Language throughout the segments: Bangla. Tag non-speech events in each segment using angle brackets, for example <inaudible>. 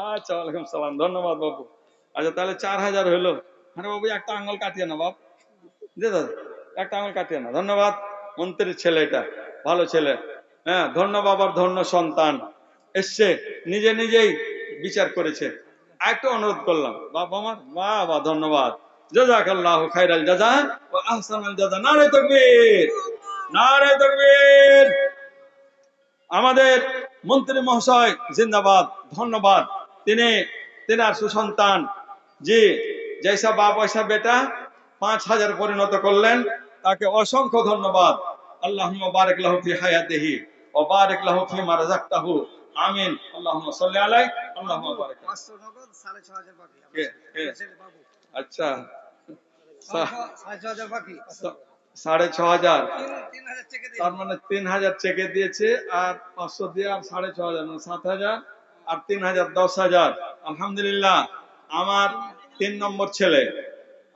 আচ্ছা ওয়ালাইকুম সালাম। ধন্যবাদ বাবু। আচ্ছা তাহলে চার হাজার হলো। আরে বাবু, একটা আঙুল কাটিয়ে না বাপ। দে দাদা, একটা আঙুল কাটিয়ে না ধন্যবাদ। মন্ত্রীর ছেলে এটা। ভালো ছেলে। হ্যাঁ ধন্য বাবার ধন্য সন্তান। এসছে, নিজে নিজেই বিচার করেছে। একটু অনুরোধ করলাম। বাবা আমার বাবা, ধন্যবাদ। জাজাকাল্লাহ খাইরাল জাজা ও আহসানাল জাজা। নারে তাকবীর। নারে তাকবীর। আমাদের মন্ত্রী মহাশয়, জিন্দাবাদ। ধন্যবাদ। তিনি তেনার সুসন্তান। যে জৈসা বাপ পয়সা বেটা পাঁচ হাজার পরিণত করলেন তাকে অসংখ্য ধন্যবাদ। আল্লাহ বারেক লাহু ফি হায়াতিহি ও বারেক লাহু ফি মা রাযাকতাহু। আমিন। আল্লাহুম্মা সাল্লি আলাই বারিক বাবু। আচ্ছা। সাড়ে ছ হাজার তার মানে তিন হাজার চেকে দিয়েছে আর পাঁচশো দিয়ে আর সাড়ে ছ হাজার মানে সাত হাজার। আর তিন হাজার, দশ হাজার। আলহামদুলিল্লাহ, আমার তিন নম্বর ছেলে,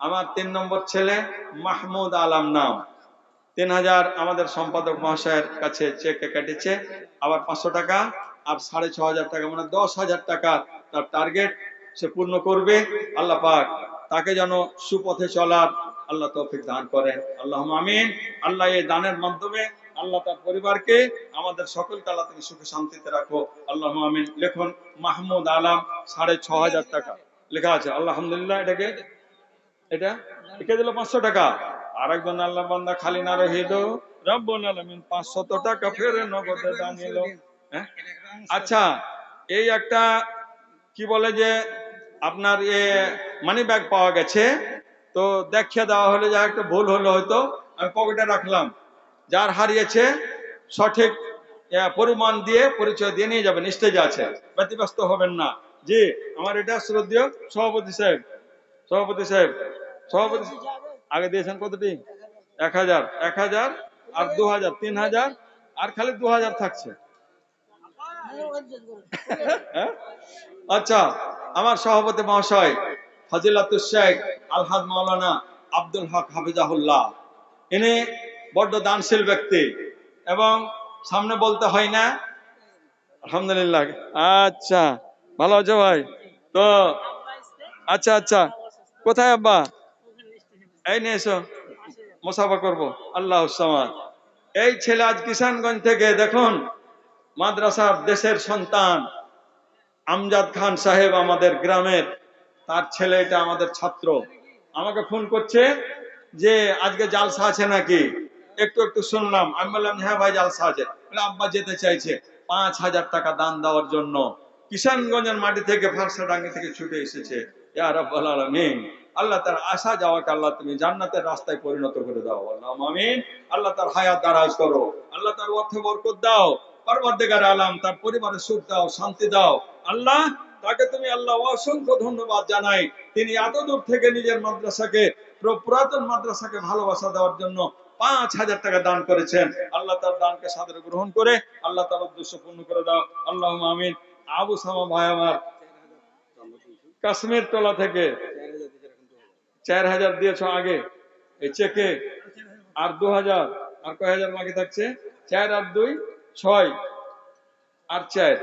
আমার তিন নম্বর ছেলে মাহমুদ আলম নাম। তিন হাজার আমাদের সম্পাদক মহাশয়ের কাছে চেকে কেটেছে, আবার পাঁচশো টাকা আর সাড়ে ছ হাজার টাকা মানে দশ হাজার টাকা তার টার্গেট সে পূর্ণ করবে। আল্লাহ পাক তাকে যেন সুপথে চলার আল্লাহ তৌফিক দান করেন। আল্লাহ আমিন। আল্লাহ এই দানের মাধ্যমে আল্লাহ তার পরিবারকে আমাদের সকলকে আল্লাহ থেকে সুখে শান্তিতে রাখো। আল্লাহ আমিন। লেখুন মাহমুদ আলম সাড়ে ছ হাজার টাকা। লেখা আছে, আলহামদুলিল্লাহ, এটাকে? এটা? লিখে দিল পাঁচশো টাকা। আর একজন আল্লাহ বান্দা খালি না রহিল রব্বুল আলামিন পাঁচশত টাকা ফেরে নগদে দান এলো হ্যাঁ? আচ্ছা এই একটা, কি বলে যে, আপনার এ মানি ব্যাগ পাওয়া গেছে। তো দেখিয়ে দেওয়া হলো যা একটা ভুল হলো হয়তো। আমি পকেটে রাখলাম। যার হারিয়েছে সঠিক পরিমাণ দিয়ে পরিচয় দিয়ে নিয়ে যাবেন স্টেজে আছে। ব্যতিব্যস্ত হবেন না। জি, আমার এটা শ্রদ্ধেয় সভাপতি সাহেব সভাপতি সাহেব, সভাপতি আগে দিয়েছেন কতটি? এক হাজার এক হাজার আর দু হাজার, তিন হাজার, আর খালি দু হাজার থাকছে। <laughs> হ্যাঁ? আচ্ছা আমার সভাপতি মহাশয় ফজিলাতুল শেখ আলহাদ মাওলানা আব্দুল হক হাফিজাহুল্লাহ। ইনি বড্ড দানশীল ব্যক্তি। এবং সামনে বলতে হয় না, আলহামদুলিল্লাহ আচ্ছা ভালো আছো ভাই? তো আচ্ছা আচ্ছা কোথায় আব্বা? এই নিয়ে এসো, মোসাফা করব, আল্লাহ এই ছেলে আজ কিষানগঞ্জ থেকে, দেখুন, মাদ্রাসার দেশের সন্তান, আমজাদ খান সাহেব আমাদের গ্রামের, তার ছেলে এটা আমাদের ছাত্র। আমাকে ফোন করছে যে, আজকে জালসা আছে নাকি? একটু একটু শুনলাম। আমি বললাম হ্যাঁ ভাই জালসা আছে আব্বা যেতে চাইছে। পাঁচ হাজার টাকা দান দেওয়ার জন্য কিষানগঞ্জের মাটি থেকে ফারসা ডাঙ্গি থেকে ছুটে এসেছে। আল্লাহ তার যাওয়াকে আল্লাহ তুমি জান্নাতের রাস্তায় পরিণত করে দাও। আল্লাহ আমিন। আল্লাহ তার হায়াত দারাজ করো। আল্লাহ তার অর্থে বরকত দাও। পরবর্তীকার আলাম, তার সুখ দাও, শান্তি দাও। আল্লাহ, তাকে তুমি আল্লাহ অসংখ্য ধন্যবাদ জানাই। তিনি এত দূর থেকে নিজের মাদ্রাসাকে পুরো পুরাতন মাদ্রাসাকে ভালোবাসা দেওয়ার জন্য পাঁচ হাজার টাকা দান করেছেন। আল্লাহ তার দানকে সাদরে গ্রহণ করে আল্লাহ তার উদ্দেশ্য পূর্ণ করে দাও। আল্লাহ আমিন। আবু সামা ভাই আমার কাশ্মীর টলা থেকে চার হাজার দিয়েছ আগে। এই চেকে আর দু হাজার আর কয় হাজার বাকি থাকছে? চার আর দুই ছয় আর চার।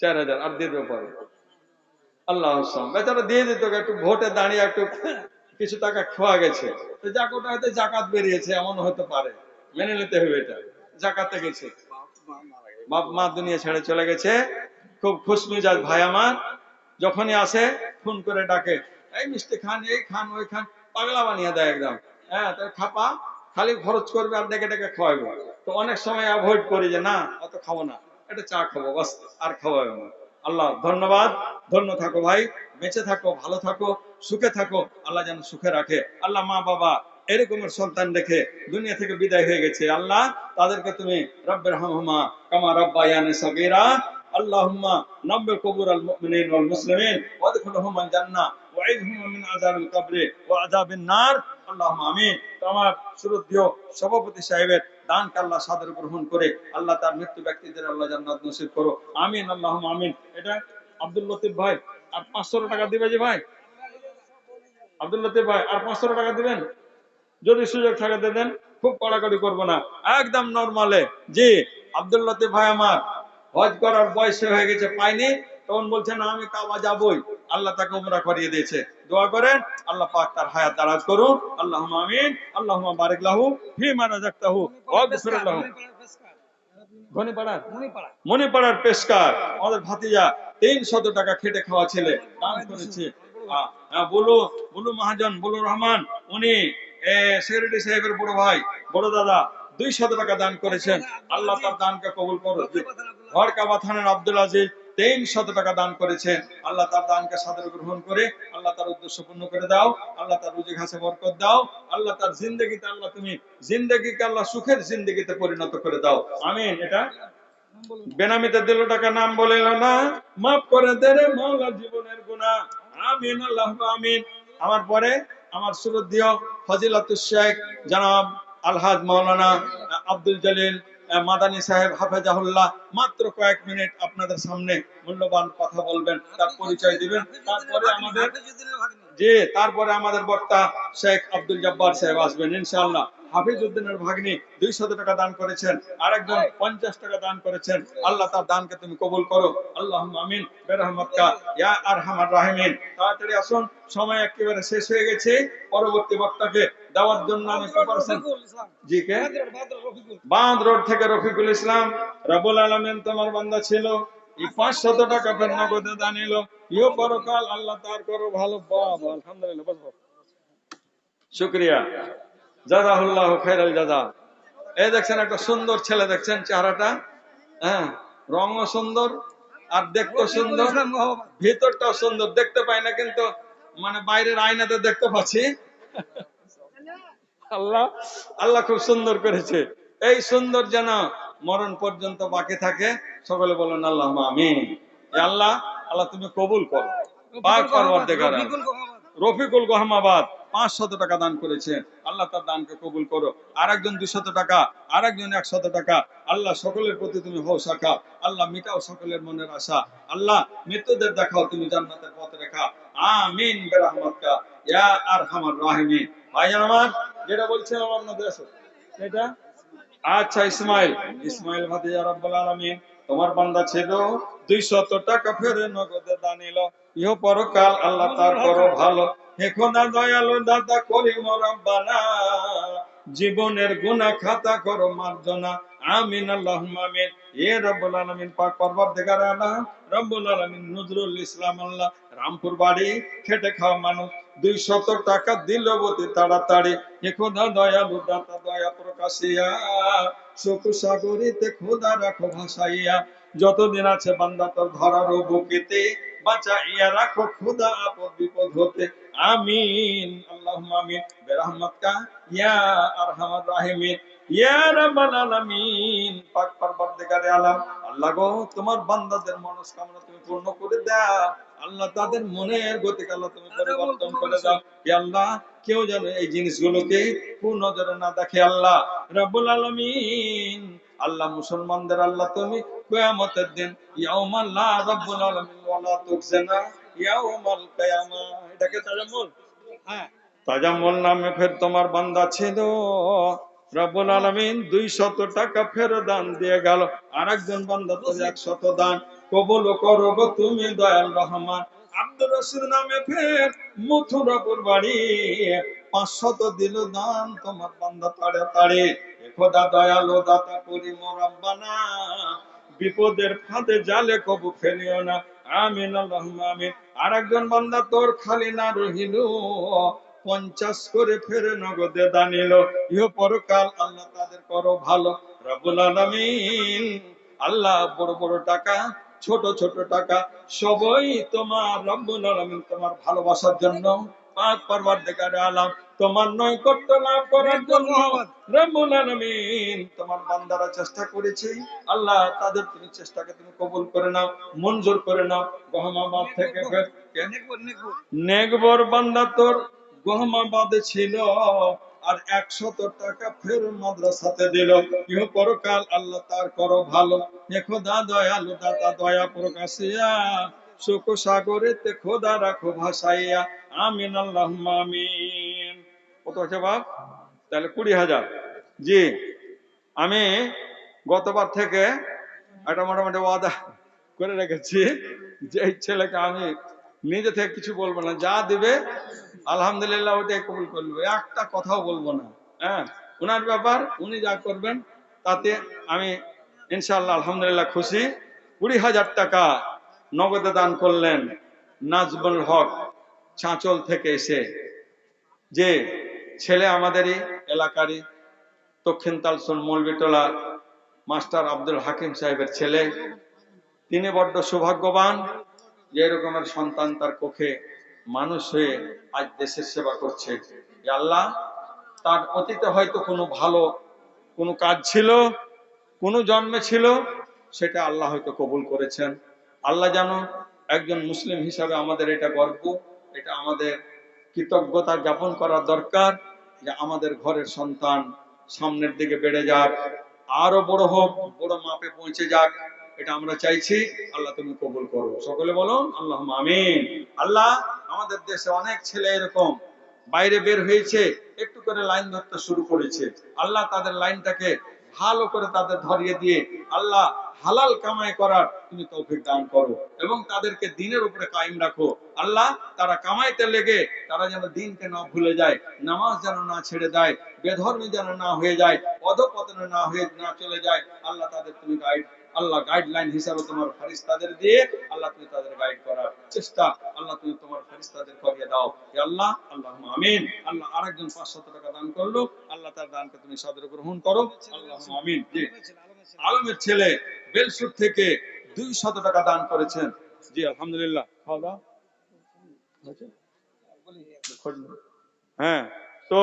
চার হাজার, আর দিয়ে দেবো পরে। আল্লাহ বেচারা দিয়ে দিত, একটু ভোটে দাঁড়িয়ে একটু কিছু টাকা খোয়া গেছে। তো যাক ওটা হয়তো জাকাত বেরিয়েছে, এমন হতে পারে। মেনে নিতে হবে এটা। জাকাতে গেছে। বাপ মা দুনিয়া ছেড়ে চলে গেছে। খুব খুশ মিজাজ ভাই আমার। যখনই আসে, ফোন করে ডাকে, এই মিষ্টি খান, এই খান, ওই খান। পাগলা বানিয়ে দেয় একদম। হ্যাঁ তাই খাপা, খালি খরচ করবে আর ডেকে ডেকে খাওয়াবে তো অনেক সময় অ্যাভয়েড করি যে, না, অত খাব না। এটা চা খাব, বাস, আর খাওয়াবে না। আল্লাহ ধন্যবাদ ধন্য থাকো ভাই বেঁচে থাকো ভালো থাকো সুখে থাকো আল্লাহ যেন সুখে রাখে আল্লাহ মা বাবা এরকমের সন্তান রেখে দুনিয়া থেকে বিদায় হয়ে গেছে আল্লাহ তাদেরকে তুমি রব্বের হামহুমা কামা রব্বায়ানে সগীরা اللهم نبر قبور المؤمنين والمسلمين وادخلهم الجنة وعيدهم من عذاب القبر وعذاب النار اللهم আমিন আমার শ্রদ্ধেয় সভাপতি সাহেবের দানকে আল্লাহ সাদর গ্রহণ করে আল্লাহ তার মৃত্যু ব্যক্তিদের আল্লাহ জান্নাত নসিব করো আমিন আল্লাহ আমিন এটা আব্দুল লতিফ ভাই আর পাঁচশো টাকা দিবে যে ভাই আব্দুল লতিফ ভাই আর পাঁচশো টাকা দিবেন যদি সুযোগ থাকে দিয়ে দেন খুব কড়াকড়ি করবো না একদম নর্মালে জি আব্দুল লতিফ ভাই আমার হজ করার বয়স হয়ে গেছে পাইনি তখন বলছে না আমি কাবা যাবই আল্লাহ তাকে উমরা করিয়ে দিয়েছে। দোয়া করেন, আল্লাহ পাক তার হায়াত দারাজ করুন আল্লাহ আমিন আল্লাহ বারিক লাহু ফি মা রাযাকতাহু, ওয়া গফির লাহু। ঘনিপাড়ার মণিপাড়া মণিপাড়ার পেশকার। আমাদের ভাতিজা তিন শত টাকা খেটে খাওয়া ছেলে। দান করেছে। বলু বলু মহাজন, বলু রহমান। উনি সেক্রেটারি সাহেবের বড় ভাই, বড় দাদা, দুই শত টাকা দান করেছেন। আল্লাহ তার দানকে কবুল করো। হরকাবা থানার আব্দুল আজিজ তিন শত টাকা দান করেছেন। আল্লাহ তার দানকে সাদর গ্রহণ করে, আল্লাহ তার উদ্দেশ্য পূর্ণ করে দাও, আল্লাহ তার রুজি ঘাসে বরকত দাও, আল্লাহ তার জিন্দগিতে আল্লাহ তুমি জিন্দগিকে আল্লাহ সুখের জিন্দগিতে পরিণত করে দাও। আমিন, এটা বেনামিতে দিল টাকা নাম বলে না। মাফ করে দে রে মাওলা জীবনের গুনাহ। আমিন, আল্লাহ আমিন। আমার পরে আমার সুরদিয় ফজিলাতুল শেখ জনাব আলহাজ মাওলানা আব্দুল জলিল মাদানী সাহেব হাফেজাহুল্লাহ, মাত্র কয়েক মিনিট আপনাদের সামনে মূল্যবান কথা বলবেন, তার পরিচয় দিবেন। তারপরে আমাদের জি, তারপরে আমাদের বক্তা শেখ আব্দুল জব্বার সাহেব আসবেন, ইনশাআল্লাহ। হাফিজ উদ্দিনের ভাগ্নি দুই শত টাকা দান করেছেন, আরেকজন পঞ্চাশ টাকা দান করেছেন। আল্লাহ তার দানকে তুমি কবুল করো। আল্লাহ আমিন। বেরহমতকা। ইয়া আর হামার রাহিমিন। তাড়াতাড়ি আসুন। সময় একেবারে শেষ হয়ে গেছে। পরবর্তী বক্তাকে দেওয়ার জন্য আমি জি কে? বাঁধ রোড থেকে রফিকুল ইসলাম। রবুল আলমিন তোমার বান্দা ছিল। পাঁচশত টাকা ফের নগদে দানিল ইও পরকাল, আল্লাহ তার করো ভালো বাবা আলহামদুলিল্লাহ শুক্রিয়া। জাজাহুল্লাহ খেরাল জাজা এই দেখছেন একটা সুন্দর ছেলে দেখছেন চেহারাটা হ্যাঁ? রঙও সুন্দর আর সুন্দর। ভিতরটাও সুন্দর দেখতে পাই না কিন্তু মানে বাইরের আয়নাতে দেখতে পাচ্ছি। আল্লাহ। আল্লাহ খুব সুন্দর করেছে। এই সুন্দর যেন মরণ পর্যন্ত বাকি থাকে সকলে বলেন আল্লাহ আমি আল্লাহ আল্লাহ তুমি কবুল করো। রফিকুল গহমাবাদ। পাঁচশত টাকা দান করেছে। আল্লাহ তার দানকে কবুল করো। আরেকজন দুশত টাকা, আরেকজন একশত টাকা। আল্লাহ সকলের প্রতি তুমি হও শাখা আল্লাহ মিটাও সকলের মনের আশা। আল্লাহ মৃত্যুদের দেখাও তুমি জান্নাতের পথ রেখা। আমিন বেরহমতকা। ইয়া আরহামার রাহিমিন। ভাইজান আমার, যেটা বলছিলাম আপনাদের আসো। এটা? আচ্ছা ইসমাইল। ইসমাইল ভাতিজা রব্বুল আলামিন। তোমার বান্দা ছিল, দুইশত টাকা ফেরে নগদে দানিল। ইহ পরকাল আল্লাহ তার করো ভালো। খোদা দয়ালু দাতা জীবনের গুনাহ খাতা করো মার্জনা আমিন আমিন। এ রব্বুল পাক রব্বুল নজরুল ইসলাম আল্লাহ। রামপুর বাড়ি, খেটে খাওয়া মানুষ। দুই শত টাকা দিল বতি তাড়াতাড়ি। হে খোদা দয়ালু দয়া প্রকাশিয়া। শোক সাগরিতে খোদা রাখো ভাসাইয়া। যতদিন আছে বান্দা তোর ধরার বুকেতে। বাঁচাইয়া রাখো খোদা আপদ বিপদ হতে। আমিন আল্লাহুম্মা আমিন। বিরহমাতকা ইয়া আরহামার রাহিমিন। ইয়া রাব্বাল আলামিন। পাক পরবর্তীকারে আলাম আল্লাহ গো তোমার বান্দাদের মনস্কামনা তুমি পূর্ণ করে দাও। আল্লাহ তাদের মনের গতিকে আল্লাহ তুমি পরিবর্তন করে দাও। হে আল্লাহ কেউ যেন এই জিনিসগুলোকে নজরে না দেখে। আল্লাহ রব্বুল আলামিন। আল্লাহ মুসলমানদের আল্লাহ তুমি কিয়ামতের দিন লা রাব্বুল আলামিন ওয়ালা ইয়াউমাল কিয়ামা। এটাকে তাজাম্মুল? হ্যাঁ। তাজাম্মুল নামে ফের তোমার বান্দা ছিল। রব্বুল আলামিন দুই শত টাকা ফের দান দিয়ে গেল। আরেকজন বান্দা তো এক শত দান। কবুল করো গো তুমি দয়াল রহমান। আব্দুর রশিদ নামে ফের মথুরাপুর বাড়ি। পাঁচশত দিল দান তোমার বান্দা তাড়ে তাড়ে এ খোদা দয়ালু দাতা করি মোরাব্বানা বিপদের ফাঁদে জালে কবু ফেলিও না। আমিন, আল্লাহুম্মা আমিন। আরেকজন বান্দা, তোর খালি না রহিল। পঞ্চাশ করে ফেরে নগদে দানিল। ইহ পরকাল আল্লাহ তাদের করো ভালো। রব্বুল আলামিন, আল্লাহ বড় বড় টাকা, ছোট ছোট টাকা, সবই তোমার রব্বুল আলামিন তোমার ভালোবাসার জন্য। পাক পরবর্তীকার আলাম। তোমার নৈকট্য লাভ করার জন্য রব্বুল আলামিন তোমার বান্দারা চেষ্টা করেছে। আল্লাহ তাদের তুমি চেষ্টাকে তুমি কবুল করে নাও মঞ্জুর করে নাও গহমাবাদ থেকে নেকবর বান্দা তোর গহমাবাদে ছিল আর একশত টাকা ফের মাদ্রাসাতে দিল। ইহ পরকাল আল্লাহ তার করো ভালো। হে খোদা দয়ালু দাতা দয়া প্রকাশিয়া। সুখ সাগরেতে খোদা রাখো ভাসাইয়া। আমিন আল্লাহ আমিন। কত আছে বাপ? তাহলে কুড়ি হাজার। জি, আমি গতবার থেকে একটা মোটামুটি ওয়াদা করে রেখেছি যে ছেলেকে আমি নিজে থেকে কিছু বলব না। যা দিবে, আলহামদুলিল্লাহ ওটাই কবুল করব একটা কথাও বলব না। হ্যাঁ ওনার ব্যাপার, উনি যা করবেন তাতে আমি ইনশাআল্লাহ, আলহামদুলিল্লাহ খুশি। কুড়ি হাজার টাকা নগদে দান করলেন নাজবুল হক চাঁচল থেকে এসে। যে ছেলে আমাদেরই, এলাকারই, দক্ষিণ তালসন মৌলবিটোলা মাস্টার আব্দুল হাকিম সাহেবের ছেলে। তিনি বড্ড সৌভাগ্যবান যে এরকমের সন্তান তার কোখে মানুষ হয়ে আজ দেশের সেবা করছে। আল্লাহ, তার অতীতে হয়তো কোনো ভালো কোনো কাজ ছিল, কোনো জন্মে ছিল, সেটা আল্লাহ হয়তো কবুল করেছেন। আল্লাহ যেন একজন মুসলিম হিসাবে আমাদের এটা গর্ব, এটা আমাদের কৃতজ্ঞতা জ্ঞাপন করা দরকার। যে আমাদের ঘরের সন্তান সামনের দিকে বেড়ে যাক, আরও বড় হোক, বড় মাপে পৌঁছে যাক, এটা আমরা চাইছি, আল্লাহ তুমি কবুল করো। সকলে বলো আল্লাহ আমিন। আল্লাহ আমাদের দেশে অনেক ছেলে এরকম, বাইরে বের হয়েছে, একটু করে লাইন ধরতে শুরু করেছে। আল্লাহ তাদের লাইনটাকে ভালো করে তাদের ধরিয়ে দিয়ে আল্লাহ হালাল কামাই করার তুমি তৌফিক দান করো এবং তাদেরকে দিনের উপরে কায়েম রাখো। আল্লাহ, তারা কামাইতে লেগে তারা যেন দিনকে না ভুলে যায়, নামাজ যেন না ছেড়ে দেয়, বেধর্মী যেন না হয়ে যায় অধপতনে না হয়ে না চলে যায়, আল্লাহ তাদের তুমি গাইড আল্লাহ গাইডলাইন হিসাবে তোমার ফারিস্তাদের দিয়ে আল্লাহ তুমি তাদের গাইড করার চেষ্টা, আল্লাহ তুমি তোমার ফারিস্তাদের করিয়ে দাও। আল্লাহ আল্লাহ আমিন। আল্লাহ আরেকজন পাঁচশত টাকা দান করল, আল্লাহ তার দানকে তুমি সাদরে গ্রহণ করো। আল্লাহ আমিন। আলমের ছেলে বেলসুর থেকে দুই শত টাকা দান করেছেন। জি, আলহামদুলিল্লাহ। খাওয়া দাওয়া? হ্যাঁ তো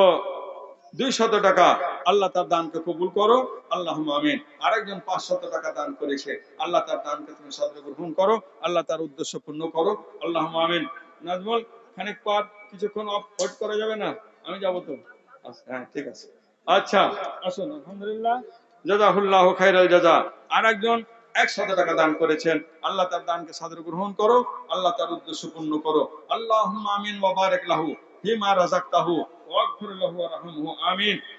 দুই শত টাকা। আল্লাহ তার দানকে কবুল করো। আল্লাহ আমিন। আরেকজন পাঁচ শত টাকা দান করেছে। আল্লাহ তার দানকে তুমি সদরে গ্রহণ করো। আল্লাহ তার উদ্দেশ্য পূর্ণ করো। আল্লাহ আমিন। নাজমুল খানিক পর কিছুক্ষণ ওয়েট করা যাবে না? আমি যাব তো। আচ্ছা, হ্যাঁ ঠিক আছে। আচ্ছা আসুন আলহামদুলিল্লাহ। জাজাহুল্লাহ খাইরাল জাজা আর একজন একশত টাকা দান করেছেন। আল্লাহ তার দানকে সাদর গ্রহণ করো। আল্লাহ তার উদ্দেশ্য পূর্ণ করো। আল্লাহ আমিন ওয়াবারেক লাহু।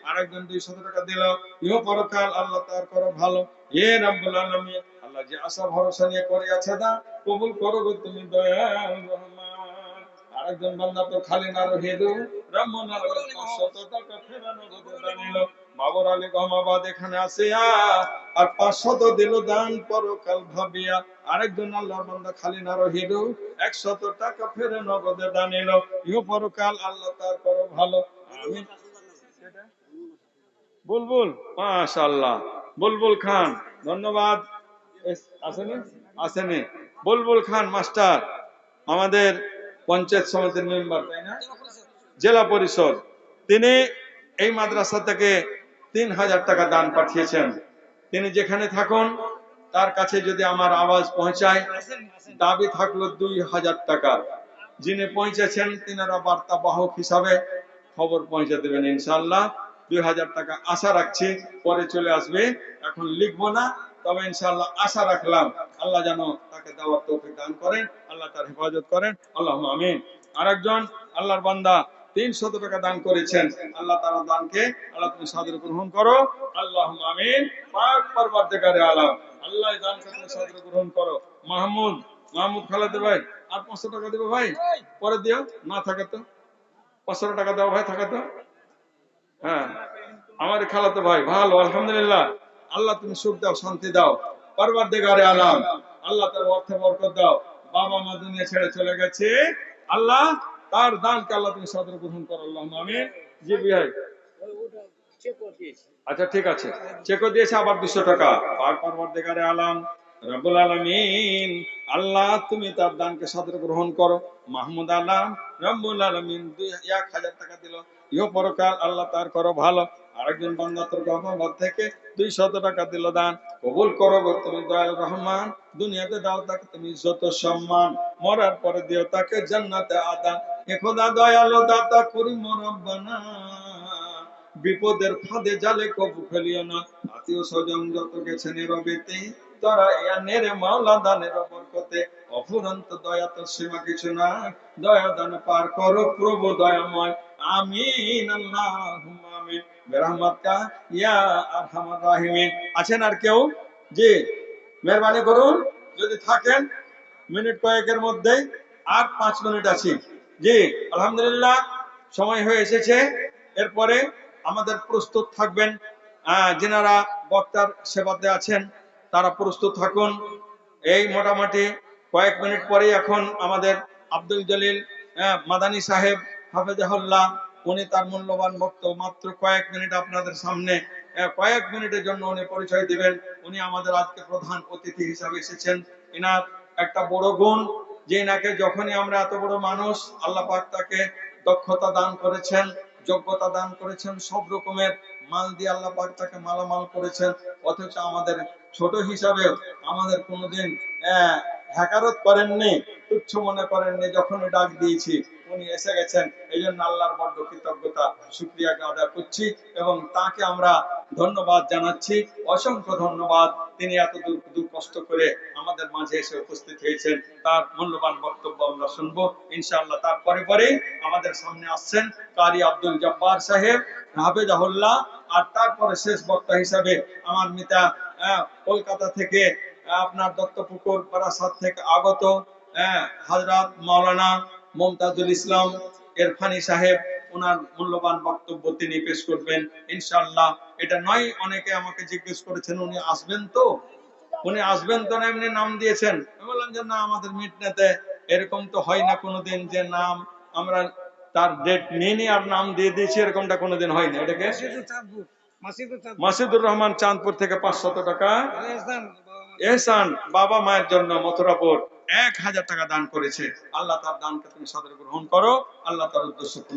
আরেকজন 200 টাকা দিল, ইহ পরকাল, আল্লাহ তার করো ভালো। হে রাব্বুল আলামিন, আল্লাহ যে আশা ভরসা নিয়ে করে আছে দা কবুল করো তুমি দয়াল রহমান। আরেকজন বান্দা তো খালি না রহে দো রহমান আল্লাহ 500 টাকা ফেরানো গো বাবর আলী গমাবাদ এখানে আসিয়া আর পাঁচশত দিল দান পরকাল ভাবিয়া আরেকজন আল্লাহর বান্দা খালি না রহিল, একশত টাকা ফেরে নগদে দানিল। ইহ পরকাল আল্লাহ তার করো ভালো। আমি বুলবুল, মাশাআল্লাহ। বুলবুল খান, ধন্যবাদ। আসেনি? আসেনি। বুলবুল খান, মাস্টার, আমাদের পঞ্চায়েত সমিতির মেম্বার, তাই না? জেলা পরিষদ। তিনি এই মাদ্রাসা থেকে তিন হাজার টাকা দান পাঠিয়েছেন। তিনি যেখানে থাকুন, তার কাছে যদি আমার আওয়াজ পৌঁছায়, দাবি থাকল দুই হাজার টাকা। যিনি পৌঁছেছেন তিনারা বার্তা বাহক হিসাবে খবর পৌঁছে দেবেন ইনশাল্লাহ দুই হাজার টাকা আশা রাখছি, পরে চলে আসবে। এখন লিখব না, তবে ইনশাল্লাহ আশা রাখলাম, আল্লাহ যেন তাকে দেওয়ার তৌফিক দান করেন, আল্লাহ তার হেফাজত করেন। আল্লাহ আমিন। আরেকজন, আল্লাহর বান্দা তিনশত টাকা দান করেছেন। আল্লাহ তারা দানকে আল্লাহ তুমি সাদর গ্রহণ করো। আল্লাহ আমিন। আলাম। আল্লাহ দানকে তুমি সাদর গ্রহণ করো। মাহমুদ মাহমুদ খালাতে ভাই, আর পাঁচশো টাকা দেবো ভাই? পরে দিও। না থাকে তো। পাঁচশো টাকা দাও ভাই, থাকে তো। হ্যাঁ। আমার খালাতো ভাই, ভালো, আলহামদুলিল্লাহ। আল্লাহ তুমি সুখ দাও, শান্তি দাও। পরবর্তীকারে আলাম। আল্লাহ তার অর্থে বরকত দাও। বাবা মা দুনিয়া ছেড়ে চলে গেছে। আল্লাহ তার দানকে আল্লাহ তুমি সাদর গ্রহণ করো আল্লাহ আমিন। জি ভাই। আচ্ছা ঠিক আছে। চেকও দিয়েছে আবার দুশো টাকা। পাক পরবর্তীকারে আলাম। রব্বুল আলামিন, আল্লাহ তুমি তার দানকে গ্রহণ করো। মাহমুদ আলাম আলামিন এক হাজার টাকা দিল। ইহ পরকাল আল্লাহ তার করো ভালো। আরেকজন তোর থেকে দুই শত টাকা দিল দান। কবুল করো তুমি দয়াল রহমান। দুনিয়াতে দাও তাকে তুমি যত সম্মান। মরার পরে দিও তাকে জান্নাতে আদান। এ খোদা দয়ালো দাতা করি বিপদের ফাঁদে জালে কবু ফেলিও না। আত্মীয় স্বজন যত গেছে নীরবেতে তারা ইয়া নেরে মাওলা দানের বরকতে, অফুরন্ত দয়া তো সীমা কিছু না। দয়া দান পার করো প্রভু দয়াময়। আমিন, আল্লাহুম্মা আমিন। বিরহমাতিকা ইয়া আরহামার রাহিমিন। আছেন আর কেউ? জি, মেহরবানি করুন। যদি থাকেন, মিনিট কয়েকের মধ্যেই আর পাঁচ মিনিট আছি। জি, আলহামদুলিল্লাহ, সময় হয়ে এসেছে। এরপরে আমাদের প্রস্তুত থাকবেন যিনারা বক্তার সেবাতে আছেন, তারা প্রস্তুত থাকুন। এই মোটামুটি কয়েক মিনিট পরেই এখন আমাদের আব্দুল জলিল মাদানী সাহেব, হাফেজাহুল্লাহ, উনি তার মূল্যবান বক্তব্য মাত্র কয়েক মিনিট আপনাদের সামনে কয়েক মিনিটের জন্য উনি পরিচয় দিবেন। উনি আমাদের আজকে প্রধান অতিথি হিসাবে এসেছেন। এনার একটা বড় গুণ যে নাকে যখনই আমরা এত বড় মানুষ, আল্লাহ পাক তাকে দক্ষতা দান করেছেন, যোগ্যতা দান করেছেন, সব রকমের মাল দিয়ে আল্লাহ পাক তাকে মালামাল করেছেন। অথচ আমাদের ছোট হিসাবে আমাদের কোনোদিন হ্যাকারত করেননি। তুচ্ছ মনে করেননি যখন ডাক দিয়েছি, উনি এসে গেছেন। এই জন্য আল্লাহর বড্ড কৃতজ্ঞতা। শুক্রিয়া আদায় করছি এবং তাকে আমরা ধন্যবাদ জানাচ্ছি। অসংখ্য ধন্যবাদ। তিনি এত দূর দূর কষ্ট করে আমাদের মাঝে এসে উপস্থিত হয়েছেন। তার মূল্যবান বক্তব্য আমরা শুনব। ইনশাআল্লাহ তারপরে পরে আমাদের সামনে আসছেন কারি আব্দুল জব্বার সাহেব, হাফেজাহুল্লাহ, আর তারপরে শেষ বক্তা হিসাবে আমার মিতা কলকাতা থেকে আপনার দত্তপুকুর প্রাসাদ থেকে আগত আহ, হযরত মাওলানা মমতাজুল ইসলাম এরফানি সাহেব ওনার মূল্যবান বক্তব্য তিনি পেশ করবেন ইনশাআল্লাহ। এটা নয় অনেকে আমাকে জিজ্ঞেস করেছেন উনি আসবেন তো? উনি আসবেন তো না এমনি নাম দিয়েছেন? আমি বললাম যে না আমাদের মিটনেতে এরকম তো হয় না কোনোদিন যে নাম আমরা তার ডেট নিয়ে নিয়ে আর নাম দিয়ে দিয়েছি এরকমটা কোনোদিন হয় না। এটাকে মাসিদুর রহমান চাঁদপুর থেকে পাঁচশত টাকা। এহসান বাবা মায়ের জন্য মথুরাপুর। এক হাজার টাকা দান করেছে। আল্লাহ তার দানকে তুমি সাদরে গ্রহণ করো। আল্লাহ তার উদ্দেশ্য